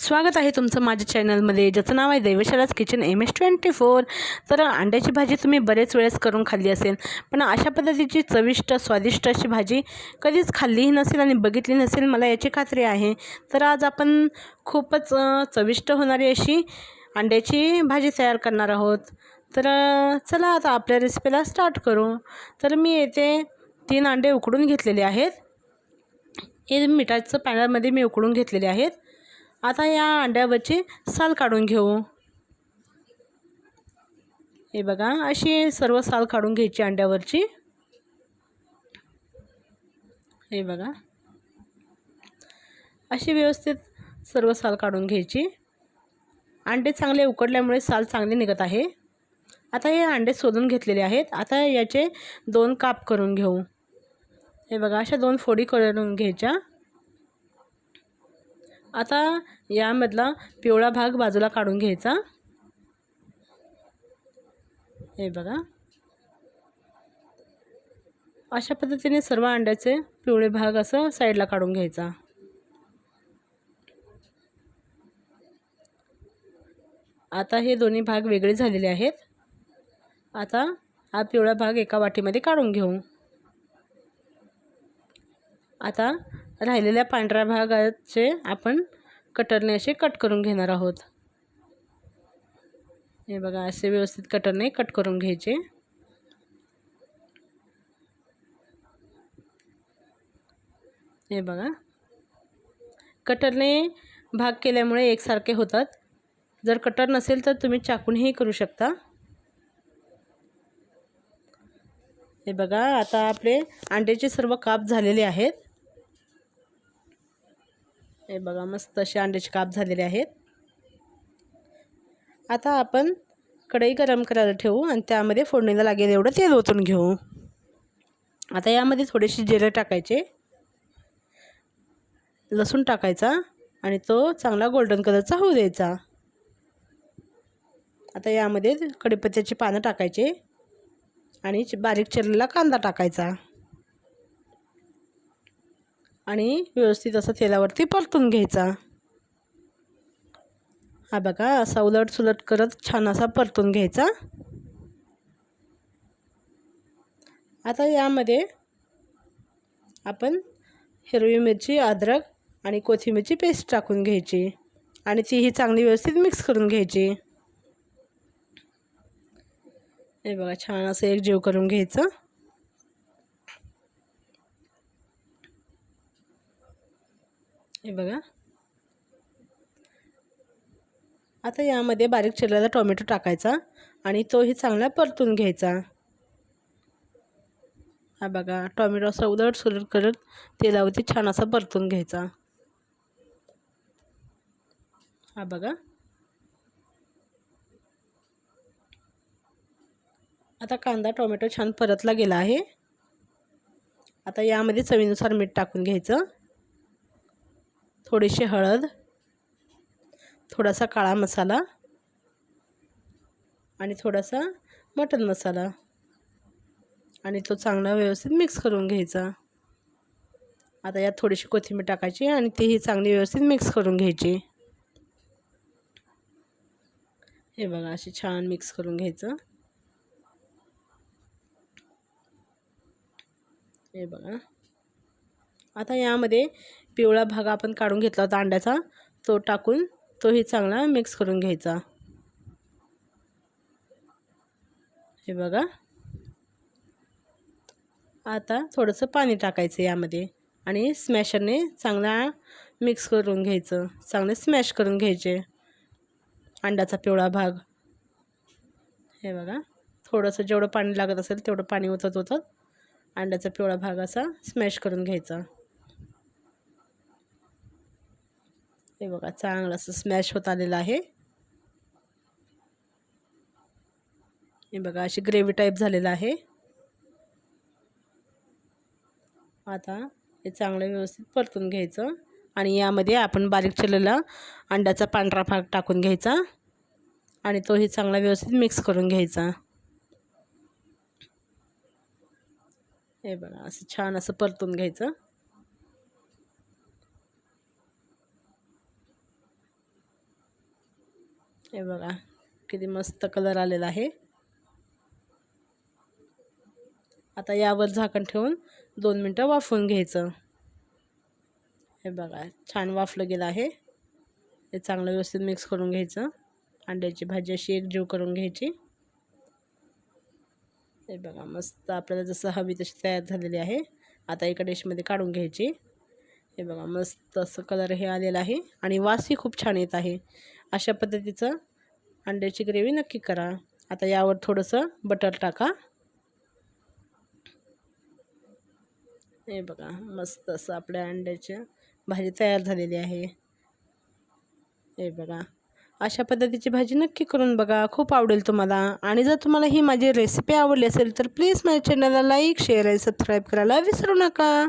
स्वागत आहे तुमचं माझ्या चॅनलमध्ये. ज्याचं नाव आहे दैवशालाच kitchen M S twenty four. तर अंड्याची भाजी तुम्ही बरेच वेळेस करून खाल्ली असेल पण अशा पद्धतीची चविष्ट स्वादिष्ट अशी भाजी कधीच खाल्लीही नसेल आणि बघितली नसेल मला याची खात्री आहे. तर आज आपण खूपच चविष्ट होणारी अशी अंड्याची भाजी तयार करणार आहोत. तर चला आता आपल्या रेसिपीला स्टार्ट करू. तर मी येथे तीन अंडे उकडून घेतलेले आहेत. हे मिठाचं पॅनलमध्ये मी उकडून घेतलेले आहेत. आता या अंड्यावरची साल काढून घेऊ. हे बघा अशी सर्व साल काढून घ्यायची अंड्यावरची. हे बघा. अशी व्यवस्थित सर्व साल काढून घ्यायची. अंडे चांगले उकडल्यामुळे साल चांगले निघत आहे. आता हे अंडे शोधून घेतलेले आहेत. आता याचे दोन काप करून घेऊ. हे बघा अशा दोन फोडी करून घ्यायच्या. आता यामधला पिवळा भाग बाजूला काढून घ्यायचा. हे बघा. अशा पद्धतीने सर्व अंड्याचे पिवळे भाग असं साईडला काढून घ्यायचा. आता हे दोन्ही भाग वेगळे झालेले आहेत. आता हा पिवळा भाग एका वाटीमध्ये काढून घेऊ. आता राहिलेल्या पांढऱ्या भागाचे आपण कटरने असे कट करून घेणार आहोत. हे बघा असे व्यवस्थित कटरने कट करून घ्यायचे. हे बघा. कटरने भाग केल्यामुळे एकसारखे होतात. जर कटर नसेल तर तुम्ही चाकूनही करू शकता. हे बघा आता आपले अंड्याचे सर्व काप झालेले आहेत. हे बघा मस्त असे अंड्याचे काप झालेले आहेत. आता आपण कढई गरम करायला ठेवू आणि त्यामध्ये फोडणीला लागेल एवढं तेल ओतून घेऊ. आता यामध्ये थोडेसे जिरे टाकायचे. लसूण टाकायचा आणि तो चांगला गोल्डन कलरचा होऊ द्यायचा. आता यामध्ये कढीपत्त्याची पानं टाकायचे आणि बारीक चिरलेला कांदा टाकायचा. आणि व्यवस्थित असं तेलावरती परतून घ्यायचा. हा बघा असा उलट सुलट करत छान असा परतून घ्यायचा. आता यामध्ये आपण हिरवी मिरची अद्रक आणि कोथिंबीरची पेस्ट टाकून घ्यायची आणि तीही चांगली व्यवस्थित मिक्स करून घ्यायची. हे बघा छान असं एक जीव करून घ्यायचं. हे बघा. आता यामध्ये बारीक चिरलेला टोमॅटो टाकायचा आणि तोही चांगला परतून घ्यायचा. हा बघा टोमॅटो असा उलट सुलट करत तेलावरती छान असा परतून घ्यायचा. हा बघा. आता कांदा टोमॅटो छान परतला गेला आहे. आता यामध्ये चवीनुसार मीठ टाकून घ्यायचं. थोडीशी हळद थोडासा काळा मसाला आणि थोडासा मटन मसाला. आणि तो चांगला व्यवस्थित मिक्स करून घ्यायचा. आता यात थोडीशी कोथिंबीर टाकायची आणि तीही चांगली व्यवस्थित मिक्स करून घ्यायची. हे बघा अशी छान मिक्स करून घ्यायचं. हे बघा. आता यामध्ये पिवळा भाग आपण काढून घेतला होता अंड्याचा. तो टाकून तोही चांगला मिक्स करून घ्यायचा. हे बघा. आता थोडंसं पाणी टाकायचं यामध्ये आणि स्मॅशरने चांगला मिक्स करून घ्यायचं. चांगले स्मॅश करून घ्यायचे. अंड्याचा पिवळा भाग. हे बघा. थोडंसं जेवढं पाणी लागत असेल तेवढं पाणी ओतत ओतत अंड्याचा पिवळा भाग असा स्मॅश करून घ्यायचा. हे बघा चांगलं असं स्मॅश होत आलेलं आहे. हे बघा अशी ग्रेव्ही टाईप झालेलं आहे. आता हे चांगलं व्यवस्थित परतून घ्यायचं आणि यामध्ये आपण बारीक चिरलेला अंड्याचा पांढरा भाग टाकून घ्यायचा आणि तोही चांगला व्यवस्थित मिक्स करून घ्यायचा. हे बघा असं छान असं परतून घ्यायचं. हे बघा किती मस्त कलर आलेला आहे. आता यावर झाकण ठेवून दोन मिनटं वाफवून घ्यायचं. हे बघा छान वाफलं गेलं आहे. हे चांगलं व्यवस्थित मिक्स करून घ्यायचं. अंड्याची भाजी अशी एकजीव करून घ्यायची. हे बघा मस्त आपल्याला जसं हवी तशी तयार झालेली आहे. आता एका डिशमध्ये काढून घ्यायची. हे बघा मस्त असं कलर हे आलेलं आहे. आणि वासही खूप छान येत आहे. अशा पद्धतीचं अंड्याची ग्रेव्ही नक्की करा. आता यावर थोडंसं बटर टाका. हे बघा मस्त असं आपल्या अंड्याची भाजी तयार झालेली आहे. हे बघा अशा पद्धतीची भाजी नक्की करून बघा. खूप आवडेल तुम्हाला. आणि जर तुम्हाला ही माझी रेसिपी आवडली असेल तर प्लीज माझ्या चॅनलला लाईक शेअर आणि सबस्क्राईब करायला विसरू नका.